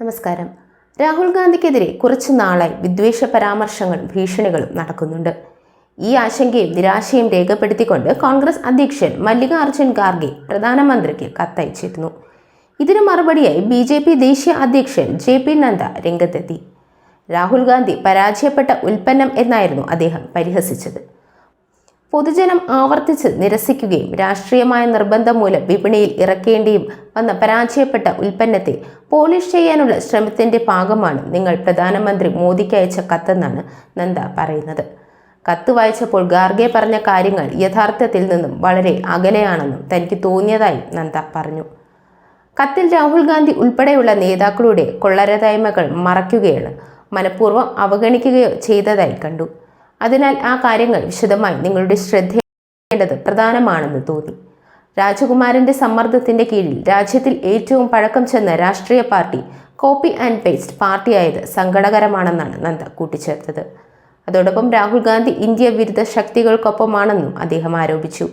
നമസ്കാരം. രാഹുൽ ഗാന്ധിക്കെതിരെ കുറച്ചു നാളായി വിദ്വേഷ പരാമർശങ്ങളും ഭീഷണികളും നടക്കുന്നുണ്ട്. ഈ ആശങ്കയും നിരാശയും രേഖപ്പെടുത്തിക്കൊണ്ട് കോൺഗ്രസ് അധ്യക്ഷൻ മല്ലികാർജുൻ ഖാർഗെ പ്രധാനമന്ത്രിക്ക് കത്തയച്ചിരുന്നു. ഇതിന് മറുപടിയായി ബി ജെ പി ദേശീയ അധ്യക്ഷൻ ജെ പി നദ്ദ രംഗത്തെത്തി. രാഹുൽ ഗാന്ധി പരാജയപ്പെട്ട ഉൽപ്പന്നം എന്നായിരുന്നു അദ്ദേഹം പരിഹസിച്ചത്. പൊതുജനം ആവർത്തിച്ച് നിരസിക്കുകയും രാഷ്ട്രീയമായ നിർബന്ധം മൂലം വിപണിയിൽ ഇറക്കേണ്ടിയും വന്ന പരാജയപ്പെട്ട ഉൽപ്പന്നത്തെ പോളിഷ് ചെയ്യാനുള്ള ശ്രമത്തിന്റെ ഭാഗമാണ് നിങ്ങൾ പ്രധാനമന്ത്രി മോദിക്ക് അയച്ച കത്തെന്നാണ് നന്ദ പറയുന്നത്. കത്ത് വായിച്ചപ്പോൾ ഗാർഗെ പറഞ്ഞ കാര്യങ്ങൾ യഥാർത്ഥത്തിൽ നിന്നും വളരെ അകലെയാണെന്നും തനിക്ക് തോന്നിയതായി നന്ദ പറഞ്ഞു. കത്തിൽ രാഹുൽ ഗാന്ധി ഉൾപ്പെടെയുള്ള നേതാക്കളുടെ കൊള്ളരതായ്മകൾ മറയ്ക്കുകയാണ്. മനഃപൂർവം അവഗണിക്കുകയോ ചെയ്തതായി കണ്ടു. അതിനാൽ ആ കാര്യങ്ങൾ വിശദമായി നിങ്ങളുടെ ശ്രദ്ധയേണ്ടത് പ്രധാനമാണെന്ന് തോന്നി. രാജകുമാരന്റെ സമ്മർദ്ദത്തിന്റെ കീഴിൽ രാജ്യത്തിൽ ഏറ്റവും പഴക്കം ചെന്ന രാഷ്ട്രീയ പാർട്ടി കോപ്പി ആൻഡ് പേസ്റ്റ് പാർട്ടിയായത് സങ്കടകരമാണെന്നാണ് നന്ദ കൂട്ടിച്ചേർത്തത്. അതോടൊപ്പം രാഹുൽ ഗാന്ധി ഇന്ത്യ വിരുദ്ധ ശക്തികൾക്കൊപ്പമാണെന്നും അദ്ദേഹം ആരോപിച്ചു.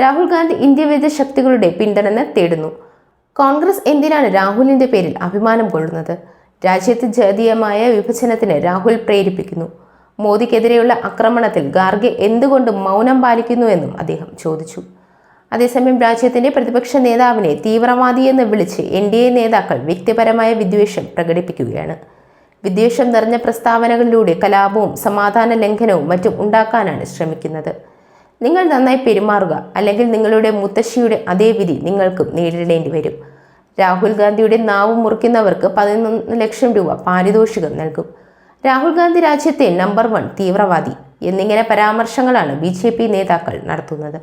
രാഹുൽ ഗാന്ധി ഇന്ത്യ വിരുദ്ധ ശക്തികളുടെ പിന്തുണ തേടുന്നു. കോൺഗ്രസ് എന്തിനാണ് രാഹുലിന്റെ പേരിൽ അഭിമാനം കൊള്ളുന്നത്? രാജ്യത്ത് ജാതീയമായ വിഭജനത്തിന് രാഹുൽ പ്രേരിപ്പിക്കുന്നു. മോദിക്കെതിരെയുള്ള ആക്രമണത്തിൽ ഗാർഗെ എന്തുകൊണ്ട് മൗനം പാലിക്കുന്നുവെന്നും അദ്ദേഹം ചോദിച്ചു. അതേസമയം രാജ്യത്തിന്റെ പ്രതിപക്ഷ നേതാവിനെ തീവ്രവാദിയെന്ന് വിളിച്ച് എൻ ഡി എ നേതാക്കൾ വ്യക്തിപരമായ വിദ്വേഷം പ്രകടിപ്പിക്കുകയാണ്. വിദ്വേഷം നിറഞ്ഞ പ്രസ്താവനകളിലൂടെ കലാപവും സമാധാന ലംഘനവും മറ്റും ഉണ്ടാക്കാനാണ് ശ്രമിക്കുന്നത്. നിങ്ങൾ നന്നായി പെരുമാറുക അല്ലെങ്കിൽ നിങ്ങളുടെ മുത്തശ്ശിയുടെ അതേ വിധി നിങ്ങൾക്കും നേരിടേണ്ടി വരും. രാഹുൽ ഗാന്ധിയുടെ നാവ് മുറിക്കുന്നവർക്ക് പതിനൊന്ന് ലക്ഷം രൂപ പാരിതോഷികം നൽകും. രാഹുൽ ഗാന്ധി രാജ്യത്തെ നമ്പർ വൺ തീവ്രവാദി എന്നിങ്ങനെ പരാമർശങ്ങളാണ് ബി നേതാക്കൾ നടത്തുന്നത്.